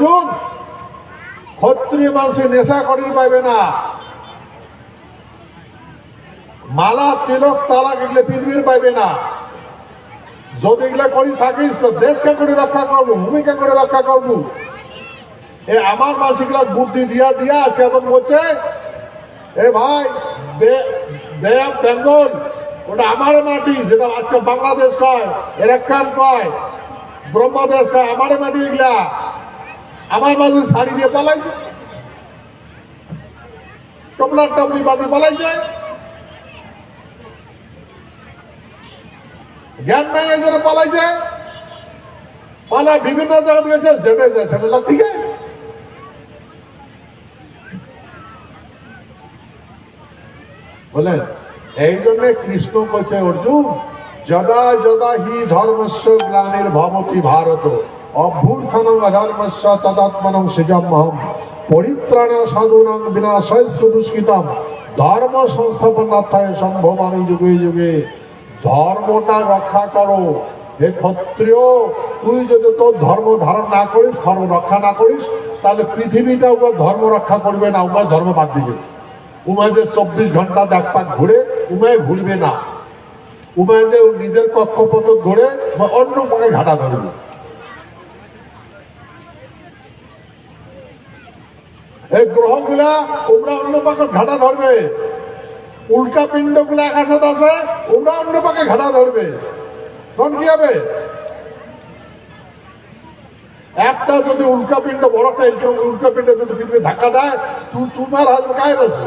অর্জুন ক্ষত্রিয় মানুষের নেশা করি পাইবে না। মালা, তিলক, তালাক এগুলো পৃথিবীর পাইবে না। যদি এগুলা করি থাকিস তো দেশকে করে রক্ষা করব, ভূমিকা করে রক্ষা করব। এ আমার মাসিকরা বুদ্ধি দিয়া দিয়া আজকে এখন বলছে, এ ভাই বেঙ্গল ওটা আমার মাটি, যেটা আজকে বাংলাদেশ কয় এরাকান কয়, ব্রহ্মদেশ কয় আমার মাটি এগুলা। আমার মাঝে শাড়ি দিয়ে পালাইছে টপলার টপলি বাদি পালাইছে জ্ঞান ম্যানেজার পালাইছে পালা বিভিন্ন জায়গা গেছে যেটা যায় সেটা ঠিক আছে? বলেন এই জন্য কৃষ্ণ বলছে অর্জুন, যদা যদা হি ধর্মস্য গ্লানির ভবতি ভারত। অভ্যুত্থানং অধর্মস্য তদাত্মনং সৃজমহম পরিত্রাণ সাধুনাং বিনাশয় দুষ্কৃতম। ধর্ম সংস্থাপনার্থায় সম্ভবামি যুগে যুগে। ধর্মটা রক্ষা করো। হে ক্ষত্রিয়, তুই যদি তোর ধর্ম ধারণ না করিস, ধর্ম রক্ষা না করিস, তাহলে পৃথিবীটা উপর ধর্ম রক্ষা করবে না উমায় ধর্ম বাদ দিবে। উমায় যে চব্বিশ ঘণ্টা এক পাক ঘুরে উমায় ঘুরবে না। উমায় যে নিজের কক্ষপথ ধরে বা অন্য পাকে ঘাটা ধরবে। এই গ্রহগুলা ওমরা অন্য পাকে ঘাটা ধরবে। উল্কা পিণ্ডগুলা আকাশত আছে ওমরা অন্য পাকে ঘাটা ধরবে। তখন কি হবে? একটা যদি উল্কা পিণ্ড বড়টা এরকম উল্কা পিণ্ড যদি পৃথিবী ধাক্কা দেয় তুই তোমার হাজবে কায় আছে।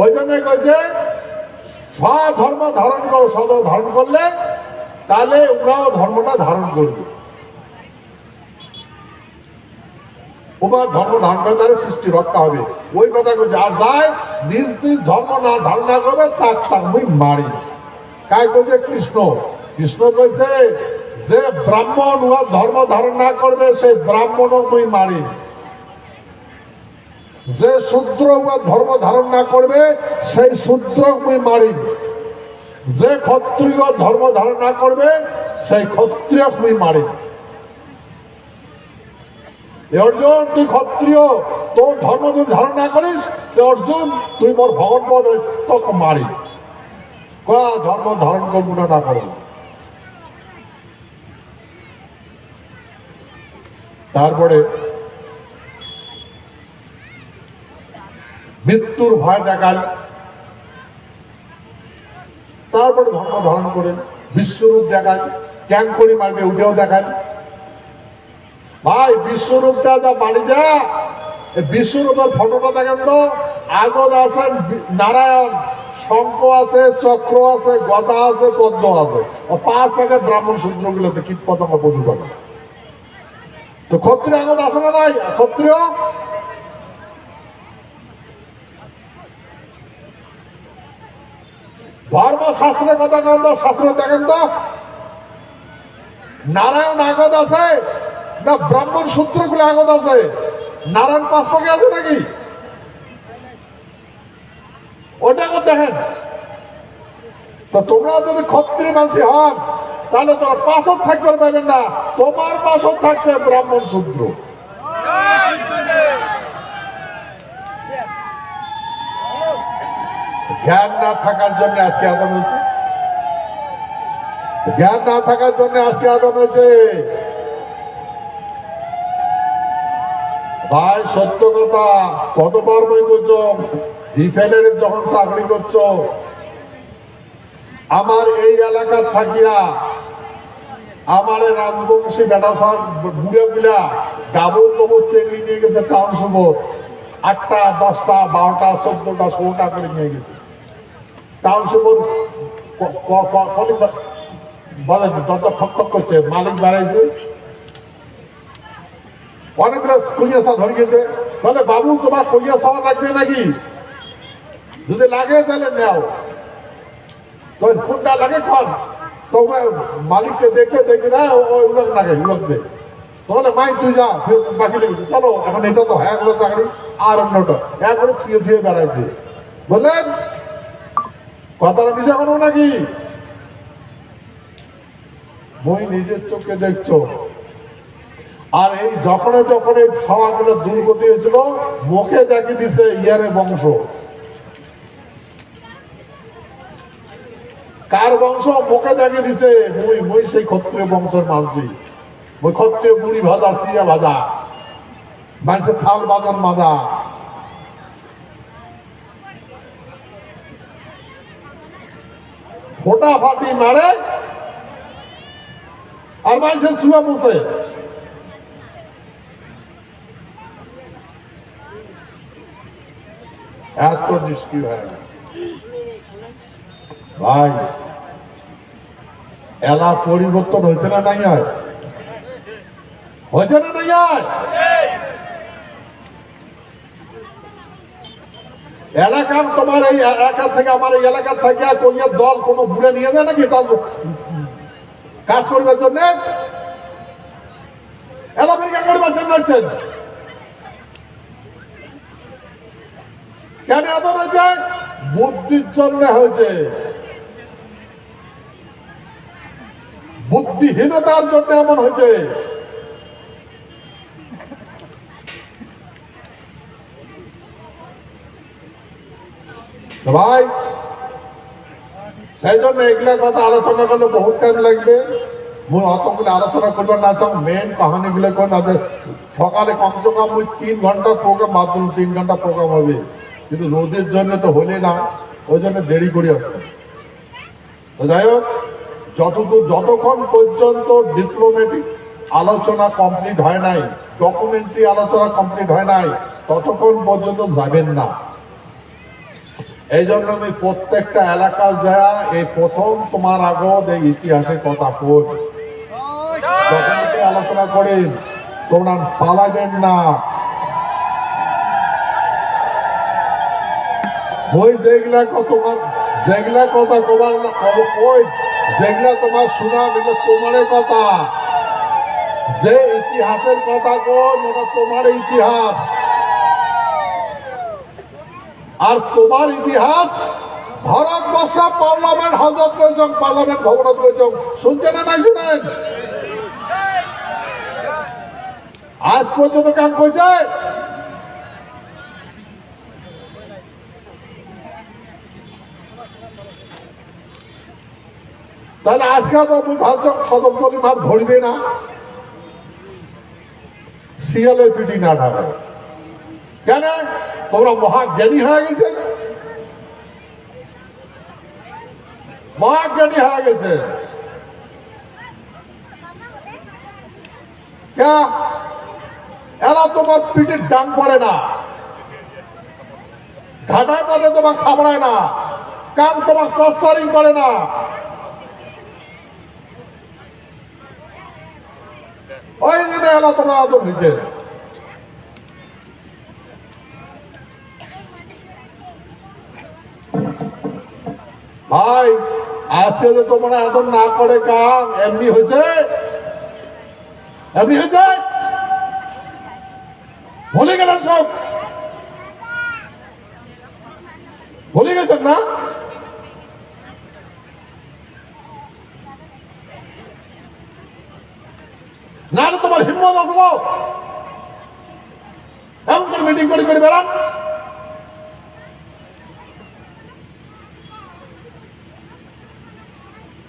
ওই জন্য কইছে ধর্ম ধারণ করো সদ ধারণ করলে তাহলে ওরাও ধর্মটা ধারণ করবে। ওবার ধর্ম ধারণ করে সৃষ্টি রক্ষা হবে। ওই কথা কইছে, আর যায় নিজ নিজ ধর্ম না ধারণ করবে, তার আমি মারি। কাই কইছে? কৃষ্ণ। কৃষ্ণ কইছে, যে ব্রাহ্মণ উহা ধর্ম ধারণ না করবে, সে ব্রাহ্মণ মুই মারি। যে শূদ্র উহা ধর্ম ধারণ না করবে, সেই শূদ্র মুই মারি। যে ক্ষত্রিয় ধর্ম ধারণ না করবে, সেই ক্ষত্রিয় মুই মারি। অর্জুন, তুই ক্ষত্রিয়, তোর ধর্ম যদি ধারণ না করিস অর্জুন, তুই মোর ভগবান পদ তোকে মারি। কয়া ধর্ম ধারণ করব না না করব। তারপরে মৃত্যুর ভয় দেখান তারপরে ধর্ম ধারণ করেন বিশ্বরূপ দেখান ক্যাং করে মারবে উঠেও দেখান ভাই, বিশ্বরূপটা যা বাড়ি যা বিশ্বরূপের ফটোটা দেখেন তো। আগর আছেন নারায়ণ, শঙ্খ আছে, চক্র আছে, গদা আছে, পদ্ম আছে। পাঁচ প্যাকেট ব্রাহ্মণ সূত্রগুলো আছে, কীট পতঙ্গ পশু পাখি তো ক্ষত্রিয় আগত আছে না নাই ক্ষত্রিয়? ধর্ম শাস্ত্রের কথা কেন শাস্ত্র দেখেন তো। নারায়ণ আগত আছে না, ব্রাহ্মণ সূত্রগুলো আগত আছে। নারায়ণ পাঁচ আছে নাকি? ওটা দেখেন। তো তোমরা যদি ক্ষত্রিয় মাসি হন, তাহলে তোমার পাঁচক থাকতে পারবেন না। তোমার পাঁচক থাকবে ব্রাহ্মণ সূত্র। জ্ঞান না থাকার জন্য আজকে আদম হয়েছে। জ্ঞান না থাকার জন্য আজকে আদম হয়েছে। ভাই, সত্য কথা। কতবার বই করছ রিফাইনারির যখন চাকরি করছ, আমার এই এলাকা থাকিয়া, আমার রাজবংশী বেটা সব বুড়ে গুলা ডাবল নিয়ে গেছে টাউন সুবোধ আটটা, দশটা, বারোটা, চোদ্দটা, ষোলোটা করে নিয়ে গেছে। টাউন সুবোধ বলে দরজা ফক করছে, মালিক বাড়াইছে। অনেকগুলো ধরে গেছে। বলে, বাবু, তোমার কলিয়াশা লাগবে নাকি? যদি লাগে তাহলে নেও। তো কোনটা লাগে কন তো মালিককে দেখে দেখি না ওই উলক লাগে উলক দে। তাহলে মাই, তুই যা বাকি লেগেছে চলো, এখন এটা তো হ্যাঁ গেলো চাকরি আর অন্যটা হ্যাঁ করে ফিরে বেড়াইছে। বললেন, কথাটা মিশা করব নাকি? মই নিজের চোখে দেখছ। আর এই যখন যখন এই ছাওয়াগুলো দুর্গতি হয়েছিল, মুখে দেখে দিছে ইয়ারে বংশ। কার বংশ? মুখে দেখে দিছে, মুই মুই সেই ক্ষত্রিয় বংশের মানসি মুই ক্ষত্রিয় বুড়ি ভাজা সিয়া ভাজা। মানুষের থাল বাগান মাজা। ফোটা ফাটি মারে, আর মানুষের সুয়া বসে এত নিষ্ক্রিয় হয়ে। ভাই, এলা পরিবর্তন হয়েছে না নাই আর? হয়েছে না নাই আর? এলাকার তোমার এই এলাকা থেকে, আমার এই এলাকার থেকে কোন দল কোনো বুড়ে নিয়ে যায় নাকি তার কাজ করবার জন্য? এলাকার করবার জন্য কেন এত হয়েছে বুদ্ধির জন্য হয়েছে। বুদ্ধিহীনতার জন্য এমন হয়েছে। ভাই, সেই জন্য এগুলা কথা আলোচনা করলে বহুত টাইম লাগবে। মুই অতগুলো আলোচনা করবার না চাও মেন কাহানি গুলো কোন আছে? সকালে কমসে কম ওই তিন ঘণ্টার প্রোগ্রাম মাত্র তিন ঘণ্টা প্রোগ্রাম হবে। কিন্তু রোদের জন্য তো হলে না, ওই জন্য দেরি করে আসছে তো যাই হোক, যতদূর, যতক্ষণ পর্যন্ত ডিপ্লোমেটিক আলোচনা কমপ্লিট হয় নাই ডকুমেন্টারি আলোচনা কমপ্লিট হয় নাই, ততক্ষণ পর্যন্ত যাবেন না। এই জন্য আমি প্রত্যেকটা এলাকা যা এই প্রথম তোমার আগত এই ইতিহাসের কথা কই আলোচনা করেন, তোমরা পালাবেন না। ওই যেগুলা তোমার, যেগুলা কথা কবার ওই যেগুলা তোমার শোনা মিলে তোমার কথা। যে ইতিহাসের কথা কোন তোমার ইতিহাস। আর তোমার ইতিহাস ভারতবর্ষ পার্লামেন্ট, হজরত করেছেন পার্লামেন্ট ভবনত করেছেন শুনছেন না নাই শুনেন? আজ পর্যন্ত কাম করেছে তাহলে আজকে তো তুমি ভাবছ, কদম তলি মাছ ধরবে না? শিয়ালের পিটি না ঢাকা কেন? তোমরা মহাজ্ঞানী হয়ে গেছে। মহাজ্ঞানী হয়ে গেছে। এরা তোমার পিঠের ডান পড়ে না। ঘাটায় করে তোমার খাবড়ায় না। কাম তোমার ক্রসারিং করে না। ওই জন্য এলা তোমরা আদর হয়েছে ভাই, আজকে যে তোমরা এত না করে কাম এমনি হয়েছে? এমনি হয়েছে? ভুলে সব? ভুলে গেছেন না? না তোমার হিম্মত আসলো এমন করে মিটিং করে করে বেড়ান।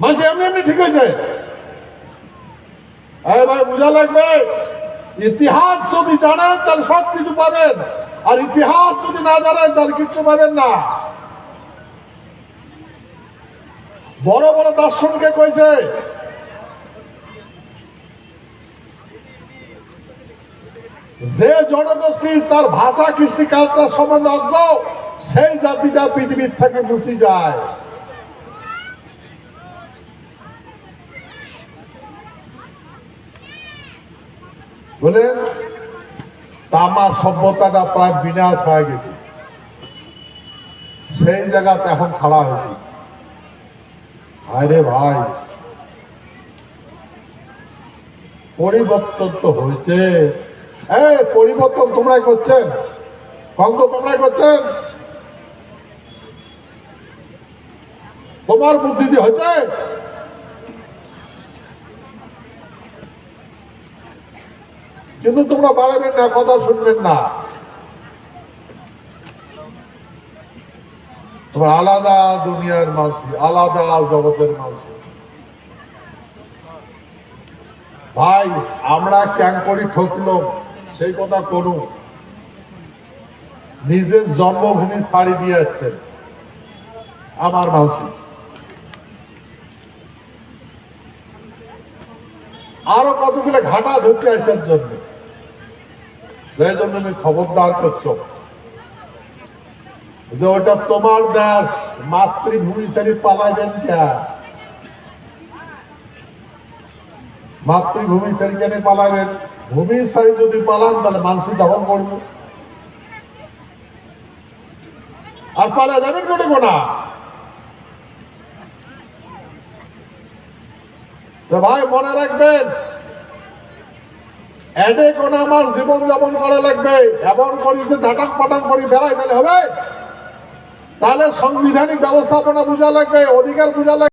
মাসে, এমনি এমনি ঠিক হয়েছে। আরে ভাই, বোঝা লাগবে, ইতিহাস যদি জানেন, তাহলে সব কিছু পাবেন। আর ইতিহাস যদি না জানেন, তাহলে কিচ্ছু পাবেন না। বড় বড় দর্শনকে কইছে যে জনগোষ্ঠী তার ভাষা, কৃষ্টি কালচার সম্বন্ধে অজ্ঞ, সেই জাতিটা পৃথিবীর থেকে মুছি যায়। বলেন, তামার সভ্যতাটা প্রায় বিনাশ হয়ে গেছে। সেই জায়গাতে এখন খাড়া হয়েছে। আরে ভাই, পরিবর্তন তো হয়েছে। পরিবর্তন তোমরাই করছেন। কঙ্গ তোমরাই করছেন। তোমার বুদ্ধি দিয়ে হয়েছে? কিন্তু তোমরা বাড়াবেন না, কথা শুনবেন না। তোমরা আলাদা দুনিয়ার মানুষ আলাদা জগতের মানুষ ভাই, আমরা ক্যাং করি ঠকলো। সেই কথা করুন। নিজের জন্মভূমি ছাড়ি দিয়ে যাচ্ছেন আমার মানসি আরও কতগুলো ঘাটা ধরছে আসার জন্য। সেই জন্য আমি খবরদার করছ। যে ওটা তোমার দেশ, মাতৃভূমি ছেড়ে পালাইবেন কে? মাতৃভূমি ছেড়ে কেন পালাবেন ভূমি ছেড়ে যদি পালান, তাহলে মানুষ দখল করবে। আর পালা যাবেন কোটে কোনা তো ভাই, মনে রাখবেন এডে কোন আমার জীবন যাপন করা লাগবে। এমন করি যে ধাটাক পাটাক করি, বেড়াই তাহলে হবে। তাহলে সাংবিধানিক ব্যবস্থাপনা বোঝা লাগবে, অধিকার বোঝা লাগবে।